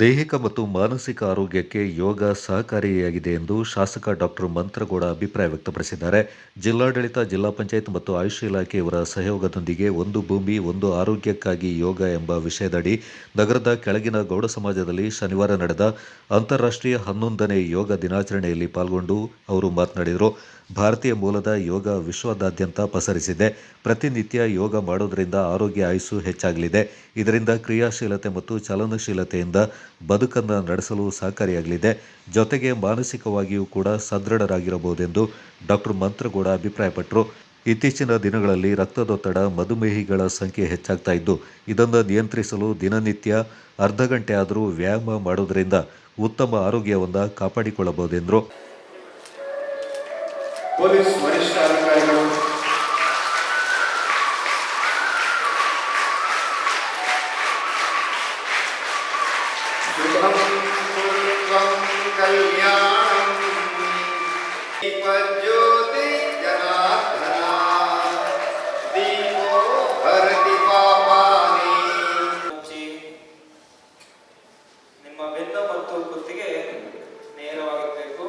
ದೈಹಿಕ ಮತ್ತು ಮಾನಸಿಕ ಆರೋಗ್ಯಕ್ಕೆ ಯೋಗ ಸಹಕಾರಿಯಾಗಿದೆ ಎಂದು ಶಾಸಕ ಡಾಕ್ಟರ್ ಮಂತ್ರಗೌಡ ಅಭಿಪ್ರಾಯ ವ್ಯಕ್ತಪಡಿಸಿದ್ದಾರೆ. ಜಿಲ್ಲಾಡಳಿತ, ಜಿಲ್ಲಾ ಪಂಚಾಯತ್ ಮತ್ತು ಆಯುಷ್ ಇಲಾಖೆಯವರ ಸಹಯೋಗದೊಂದಿಗೆ ಒಂದು ಭೂಮಿ, ಒಂದು ಆರೋಗ್ಯಕ್ಕಾಗಿ ಯೋಗ ಎಂಬ ವಿಷಯದಡಿ ನಗರದ ಕೆಳಗಿನ ಗೌಡ ಸಮಾಜದಲ್ಲಿ ಶನಿವಾರ ನಡೆದ ಅಂತಾರಾಷ್ಟ್ರೀಯ ಹನ್ನೊಂದನೇ ಯೋಗ ದಿನಾಚರಣೆಯಲ್ಲಿ ಪಾಲ್ಗೊಂಡು ಅವರು ಮಾತನಾಡಿದರು. ಭಾರತೀಯ ಮೂಲದ ಯೋಗ ವಿಶ್ವದಾದ್ಯಂತ ಪಸರಿಸಿದೆ. ಪ್ರತಿನಿತ್ಯ ಯೋಗ ಮಾಡೋದರಿಂದ ಆರೋಗ್ಯ ಆಯುಸ್ಸು ಹೆಚ್ಚಾಗಲಿದೆ. ಇದರಿಂದ ಕ್ರಿಯಾಶೀಲತೆ ಮತ್ತು ಚಲನಶೀಲತೆಯಿಂದ ಬದುಕನ್ನು ನಡೆಸಲು ಸಹಕಾರಿಯಾಗಲಿದೆ. ಜೊತೆಗೆ ಮಾನಸಿಕವಾಗಿಯೂ ಕೂಡ ಸದೃಢರಾಗಿರಬಹುದೆಂದು ಡಾಕ್ಟರ್ ಮಂತ್ರಗೌಡ ಅಭಿಪ್ರಾಯಪಟ್ಟರು ಇತ್ತೀಚಿನ ದಿನಗಳಲ್ಲಿ ರಕ್ತದೊತ್ತಡ, ಮಧುಮೇಹಿಗಳ ಸಂಖ್ಯೆ ಹೆಚ್ಚಾಗ್ತಾ ಇದ್ದು, ಇದನ್ನು ನಿಯಂತ್ರಿಸಲು ದಿನನಿತ್ಯ ಅರ್ಧ ಗಂಟೆ ಆದರೂ ವ್ಯಾಯಾಮ ಮಾಡೋದರಿಂದ ಉತ್ತಮ ಆರೋಗ್ಯವನ್ನು ಕಾಪಾಡಿಕೊಳ್ಳಬಹುದೆಂದರು. ಹರತಿ ಪಾಪಾನಿ ಮುಚ್ಚಿ ನಿಮ್ಮ ಬೆನ್ನು ಮತ್ತು ಕುತ್ತಿಗೆ ನೇರವಾಗಿರಬೇಕು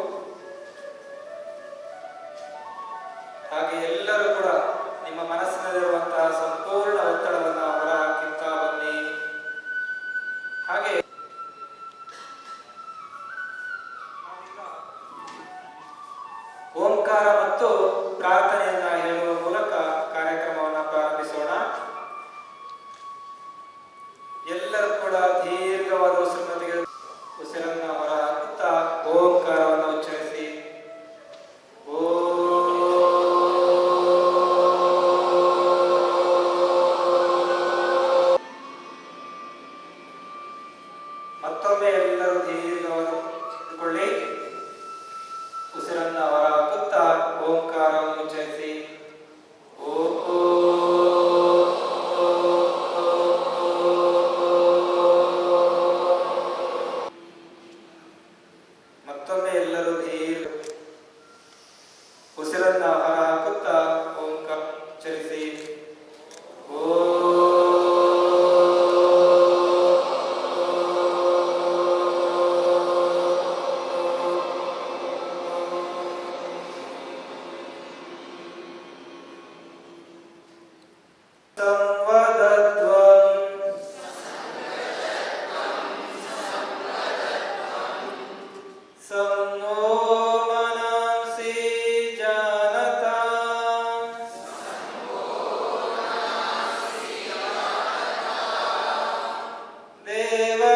ಹಾಗೆ ಎಲ್ಲರೂ ಕೂಡ ನಿಮ್ಮ ಮನಸ್ಸಿನಲ್ಲಿರುವಂತಹ Dante Thief, lleva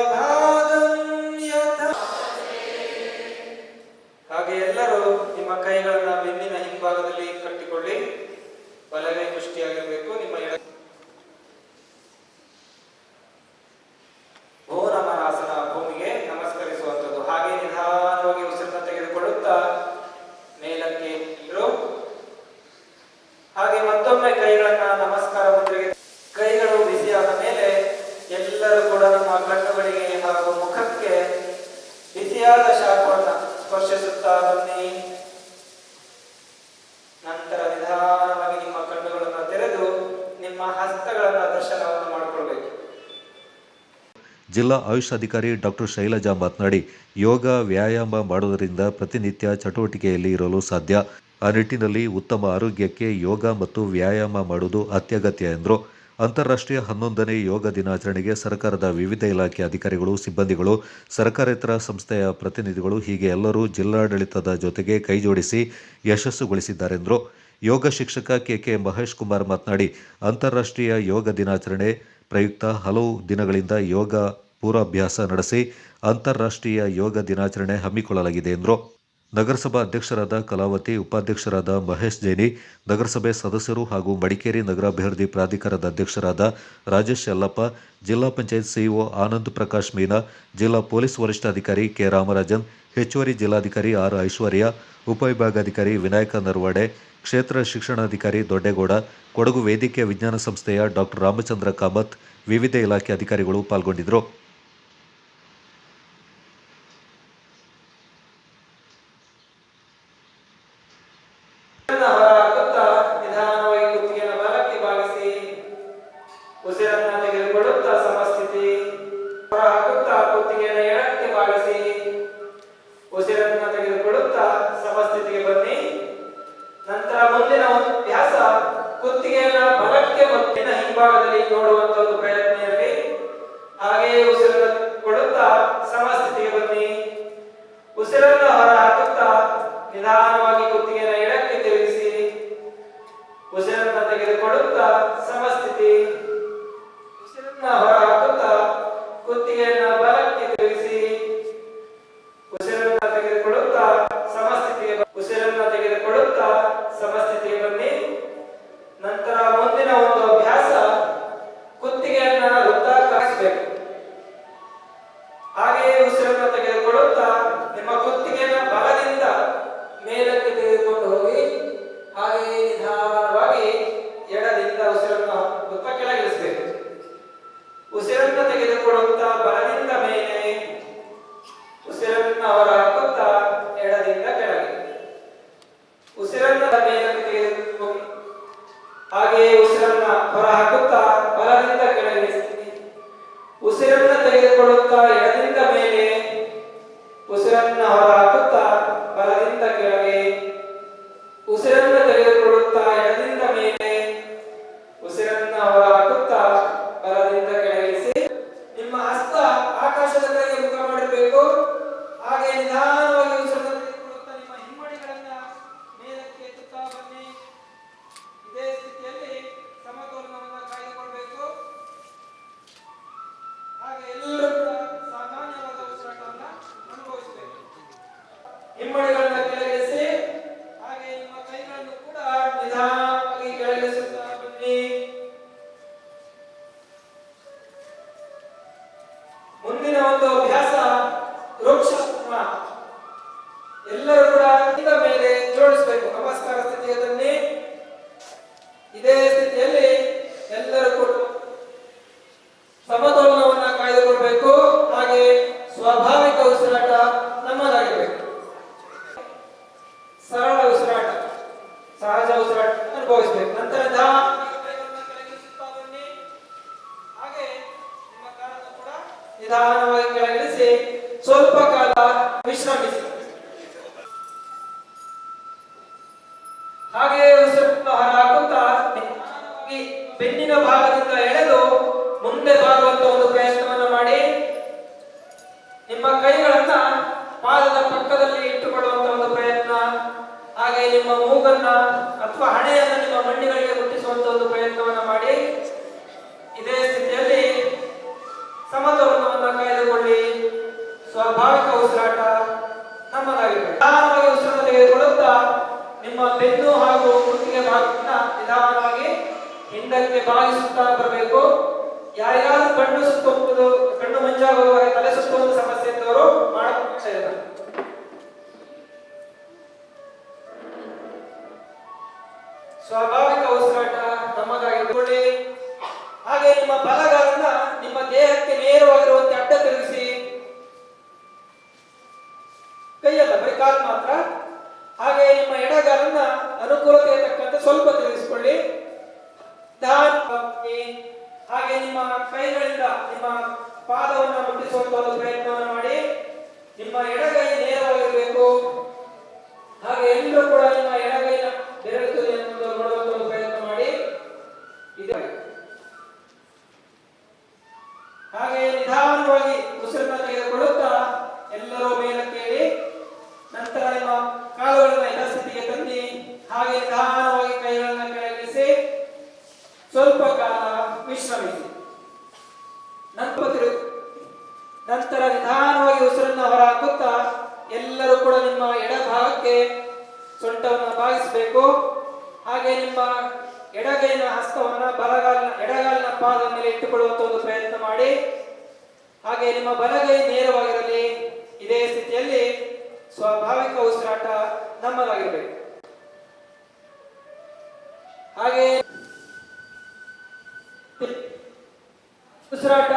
ಜಿಲ್ಲಾ ಆಯುಷ್ ಅಧಿಕಾರಿ ಡಾಕ್ಟರ್ ಶೈಲಜಾ ಮಾತನಾಡಿ, ಯೋಗ ವ್ಯಾಯಾಮ ಮಾಡುವುದರಿಂದ ಪ್ರತಿನಿತ್ಯ ಚಟುವಟಿಕೆಯಲ್ಲಿ ಇರಲು ಸಾಧ್ಯ. ಆ ನಿಟ್ಟಿನಲ್ಲಿ ಉತ್ತಮ ಆರೋಗ್ಯಕ್ಕೆ ಯೋಗ ಮತ್ತು ವ್ಯಾಯಾಮ ಮಾಡುವುದು ಅತ್ಯಗತ್ಯ ಎಂದರು. ಅಂತಾರಾಷ್ಟ್ರೀಯ ಹನ್ನೊಂದನೇ ಯೋಗ ದಿನಾಚರಣೆಗೆ ಸರ್ಕಾರದ ವಿವಿಧ ಇಲಾಖೆ ಅಧಿಕಾರಿಗಳು, ಸಿಬ್ಬಂದಿಗಳು, ಸರ್ಕಾರೇತರ ಸಂಸ್ಥೆಯ ಪ್ರತಿನಿಧಿಗಳು ಹೀಗೆ ಎಲ್ಲರೂ ಜಿಲ್ಲಾಡಳಿತದ ಜೊತೆಗೆ ಕೈಜೋಡಿಸಿ ಯಶಸ್ಸುಗೊಳಿಸಿದ್ದಾರೆಂದರು. ಯೋಗ ಶಿಕ್ಷಕ ಕೆಕೆ ಮಹೇಶ್ ಕುಮಾರ್ ಮಾತನಾಡಿ, ಅಂತಾರಾಷ್ಟ್ರೀಯ ಯೋಗ ದಿನಾಚರಣೆ ಪ್ರಯುಕ್ತ ಹಲವು ದಿನಗಳಿಂದ ಯೋಗ ಪೂರ್ವಾಭ್ಯಾಸ ನಡೆಸಿ ಅಂತಾರಾಷ್ಟ್ರೀಯ ಯೋಗ ದಿನಾಚರಣೆ ಹಮ್ಮಿಕೊಳ್ಳಲಾಗಿದೆ ಎಂದರು. ನಗರಸಭಾ ಅಧ್ಯಕ್ಷರಾದ ಕಲಾವತಿ, ಉಪಾಧ್ಯಕ್ಷರಾದ ಮಹೇಶ್ ಜೈನಿ, ನಗರಸಭೆ ಸದಸ್ಯರು ಹಾಗೂ ಮಡಿಕೇರಿ ನಗರಾಭಿವೃದ್ಧಿ ಪ್ರಾಧಿಕಾರದ ಅಧ್ಯಕ್ಷರಾದ ರಾಜೇಶ್ ಯಲ್ಲಪ್ಪ, ಜಿಲ್ಲಾ ಪಂಚಾಯತ್ ಸಿಇಒ ಆನಂದ್ ಪ್ರಕಾಶ್ ಮೀನಾ, ಜಿಲ್ಲಾ ಪೊಲೀಸ್ ವರಿಷ್ಠಾಧಿಕಾರಿ ಕೆ ರಾಮರಾಜನ್, ಹೆಚ್ಚುವರಿ ಜಿಲ್ಲಾಧಿಕಾರಿ ಆರ್ ಐಶ್ವರ್ಯ ಉಪವಿಭಾಗಾಧಿಕಾರಿ ವಿನಾಯಕ ನರ್ವಾಡೆ, ಕ್ಷೇತ್ರ ಶಿಕ್ಷಣಾಧಿಕಾರಿ ದೊಡ್ಡೇಗೌಡ, ಕೊಡಗು ವೇದಿಕೆ ವಿಜ್ಞಾನ ಸಂಸ್ಥೆಯ ಡಾಕ್ಟರ್ ರಾಮಚಂದ್ರ ಕಾಮತ್, ವಿವಿಧ ಇಲಾಖೆ ಅಧಿಕಾರಿಗಳು ಪಾಲ್ಗೊಂಡಿದ್ದರು. ಒತ್ತಿನ ಹಿಂಭಾಗದಲ್ಲಿ ನೋಡುವಂತ ಒಂದು ಪ್ರಯತ್ನ ಇರಲಿ ಹಾಗೆಯೇ ಉಸಿರನ್ನು ಕೊಡುತ್ತಾ ಸಮಸ್ಥಿತಿಗೆ ಬನ್ನಿ. ಉಸಿರನ್ನು ಹೊರ ಹಾಕುತ್ತಾ ನಿಧಾನವಾಗಿ ಕುತ್ತಿಗೆಯನ್ನು ಎಡಕ್ಕೆ ತಿರುಗಿಸಿ ಉಸಿರನ್ನು ತೆಗೆದುಕೊಡುತ್ತಾ ಸಮಸ್ಥಿತಿ. ಉಸಿರನ್ನ ಹೊರ ಸರಳ ಉಸಿರಾಟ, ಸಹಜ ಉಸಿರಾಟ ಅನುಭವಿಸಬೇಕು. ನಂತರ ನಿಧಾನವಾಗಿ ಕೆಳಗಿಳಿಸಿ, ಸ್ವಲ್ಪ ಕಾಲ ವಿಶ್ರಮಿಸಿ. ಹಾಗೆ ಹೊರ ಹಾಕುತ್ತಾ ಬೆನ್ನಿನ ಭಾಗದಿಂದ ಎಳೆದು ಮುಂದೆ ಬಾಗುವಂತ ಒಂದು ಪ್ರಯತ್ನವನ್ನು ಮಾಡಿ. ನಿಮ್ಮ ಕೈಗಳನ್ನ ಪಾದದ ಪಕ್ಕದಲ್ಲಿ ಇಟ್ಟುಕೊಳ್ಳುವಂತ ಹಾಗೆ ನಿಮ್ಮ ಮೂಗನ್ನ ಅಥವಾ ಹಣೆಯನ್ನ ನಿಮ್ಮ ಮಂಡಿಗಳಿಗೆ ಮುಟ್ಟಿಸುವಂತ ಒಂದು ಪ್ರಯತ್ನವನ್ನ ಮಾಡಿ, ಇದೇ ಸ್ಥಿತಿಯಲ್ಲಿ ಸಮತೋಲನವನ್ನು ಕಾಯ್ದುಕೊಳ್ಳಿ. ಸ್ವಾಭಾವಿಕ ಉಸಿರಾಟ ನಮ್ಮದಾಗಿದೆ. ಉಸಿರನ್ನು ತೆಗೆದುಕೊಳ್ಳುತ್ತಾ ನಿಮ್ಮ ಬೆನ್ನು ಹಾಗೂ ಕುತ್ತಿಗೆ ಭಾಗವನ್ನ ನಿಧಾನವಾಗಿ ಹಿಂದಕ್ಕೆ ಬಾಗಿಸುತ್ತಾ ಬರಬೇಕು. ಯಾರ್ಯಾರು ಕಣ್ಣು ಸುತ್ತ ಕಣ್ಣು ಮಂಜಾಗುವ ತಲೆ ಕೈಗಳಿಂದ ನಿಮ್ಮ ಪಾದವನ್ನು ಮುಟ್ಟಿಸುವಂತ ಒಂದು ಪ್ರಯತ್ನವನ್ನು ಮಾಡಿ. ನಿಮ್ಮ ಎಡಗೈ ನೇರವಾಗಿರಬೇಕು. ಹಾಗೆ ಎಲ್ಲರೂ ಕೂಡ ನಿಮ್ಮ ಎಡಗೈನ ಬೆರಳು ತುದಿಯನ್ನು ನೋಡುವಂತ ಒಂದು ಪ್ರಯತ್ನ ಮಾಡಿ. ಇದೆ ಹಾಗೆ ನಿಧಾನವಾಗಿ ಉಸಿರನ್ನ ತೆಗೆದುಕೊಳ್ಳುತ್ತಾ ಎಲ್ಲರೂ ಮೇಲೆ ಕೇಳಿ. ನಂತರ ನಿಮ್ಮ ಕಾಲುಗಳನ್ನ ಸ್ಥಿತಿಗೆ ತಂದಿ ಹಾಗೆ ನಿಧಾನವಾಗಿ ಕೈಗಳನ್ನ ಕೆಳಗಿಳಿಸಿ. ಸ್ವಲ್ಪ ಕಾಲ ವಿಶ್ರಮಿಸಿ ನಂತರ ತಿರು- ನಂತರ ನಿಧಾನವಾಗಿ ಉಸಿರನ್ನ ಹೊರ ಹಾಕುತ್ತಾ ಎಲ್ಲರೂ ಕೂಡ ನಿಮ್ಮ ಎಡಭಾಗಕ್ಕೆ ಸೊಂಟವನ್ನು ಬಾಗಿಸಬೇಕು. ಹಾಗೆ ನಿಮ್ಮ ಎಡಗೈನ ಹಸ್ತವನ್ನ ಬಲಗಾಲಿನ, ಎಡಗಾಲಿನ ಪಾದ ಮೇಲೆ ಇಟ್ಟುಕೊಳ್ಳುವಂತ ಒಂದು ಪ್ರಯತ್ನ ಮಾಡಿ. ಹಾಗೆ ನಿಮ್ಮ ಬಲಗೈ ನೇರವಾಗಿರಲಿ. ಇದೇ ಸ್ಥಿತಿಯಲ್ಲಿ ಸ್ವಾಭಾವಿಕ ಉಸಿರಾಟ ನಮ್ಮದಾಗಿರಬೇಕು. ಹಾಗೆ ಉಸಿರಾಟ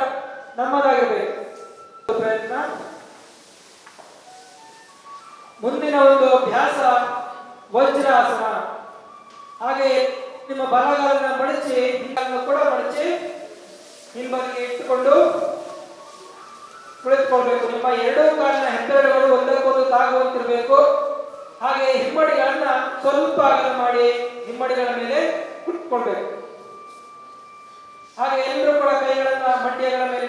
ನಮ್ಮದಾಗಿರಬೇಕು. ಮುಂದಿನ ಒಂದು ಅಭ್ಯಾಸ ವಜ್ರಾಸನ. ಹಾಗೆ ನಿಮ್ಮ ಬಲಗಾಲನ್ನ ಮಡಚಿ ಕೂಡ ಮಡಚಿ ಹಿಂಬದಿಗೆ ಇಟ್ಟುಕೊಂಡು ಕುಳಿತುಕೊಳ್ಬೇಕು. ನಿಮ್ಮ ಎರಡೂ ಕಾಲಿನ ಹೆಬ್ಬೆರಳುಗಳು ಒಂದಕ್ಕೊಂದು ತಾಗುವಂತಿರಬೇಕು. ಹಾಗೆ ಹಿಮ್ಮಡಿಗಳನ್ನ ಸ್ವಲ್ಪ ಅಗಲ ಮಾಡಿ ಹಿಮ್ಮಡಿಗಳ ಮೇಲೆ ಕುಟ್ಕೊಳ್ಬೇಕು. ಹಾಗೆ ಎಲ್ಲರೂ ಕೂಡ ಕೈಗಳನ್ನ ಮಂಡಿಯಗಳ ಮೇಲೆ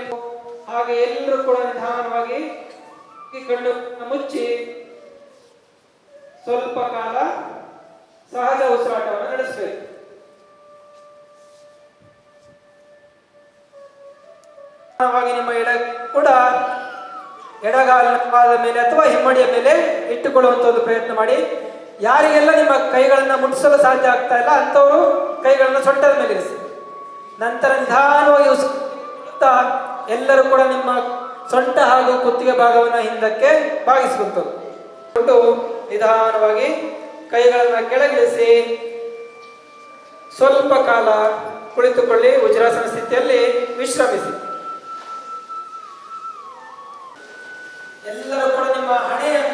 ಹಾಗೆ ಎಲ್ಲರೂ ಕೂಡ ನಿಧಾನವಾಗಿ ಕಣ್ಣು ಮುಚ್ಚಿ ಸ್ವಲ್ಪ ಕಾಲ ಸಹಜ ಉಸಿರಾಟವನ್ನು ನಡೆಸಬೇಕು. ನಿಮ್ಮ ಎಡ ಕೂಡ ಎಡಗಾಲಿನ ಪಾದದ ಮೇಲೆ ಅಥವಾ ಹಿಮ್ಮಡಿಯ ಮೇಲೆ ಇಟ್ಟುಕೊಳ್ಳುವಂತ ಒಂದು ಪ್ರಯತ್ನ ಮಾಡಿ. ಯಾರಿಗೆಲ್ಲ ನಿಮ್ಮ ಕೈಗಳನ್ನ ಮುಟ್ಟಿಸಲು ಸಾಧ್ಯ ಆಗ್ತಾ ಇಲ್ಲ ಅಂತವರು ಕೈಗಳನ್ನ ಸೊಂಟದ ಮೇಲೆ ಇರಿಸಿ. ನಂತರ ನಿಧಾನವಾಗಿ ಉಸಿರುತ್ತಾ ಎಲ್ಲರೂ ಕೂಡ ನಿಮ್ಮ ಸೊಂಟ ಹಾಗೂ ಕುತ್ತಿಗೆ ಭಾಗವನ್ನು ಹಿಂದಕ್ಕೆ ಬಾಗಿಸುವಂಥದ್ದು ನಿಧಾನವಾಗಿ ಕೈಗಳನ್ನು ಕೆಳಗಿಳಿಸಿ ಸ್ವಲ್ಪ ಕಾಲ ಕುಳಿತುಕೊಳ್ಳಿ, ವಜ್ರಾಸನ ಸ್ಥಿತಿಯಲ್ಲಿ ವಿಶ್ರಮಿಸಿ. ಎಲ್ಲರೂ ಕೂಡ ನಿಮ್ಮ ಹಣೆಯನ್ನ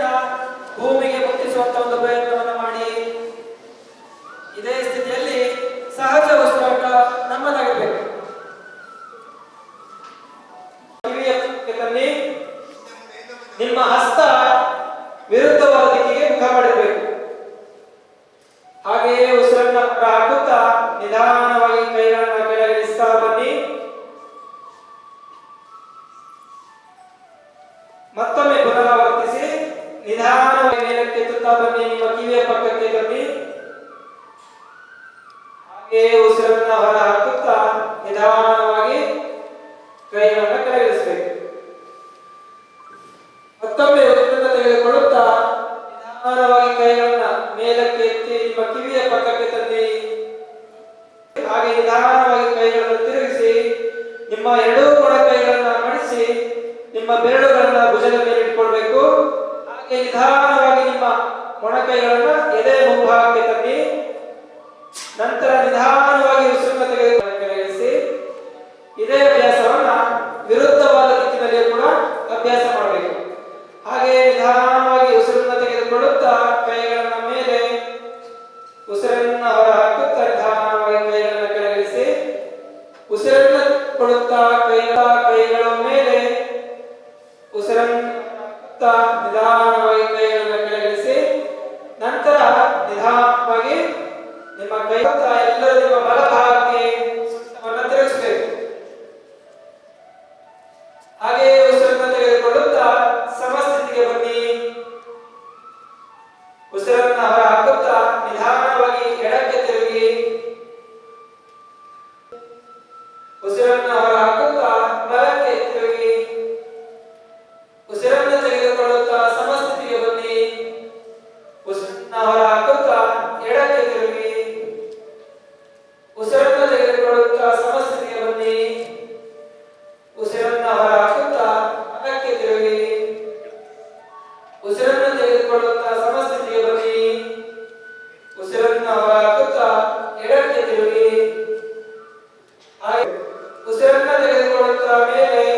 ನಿಮ್ಮ ಹಸ್ತ ವಿರುದ್ಧವಾದ నిదానమై Amém.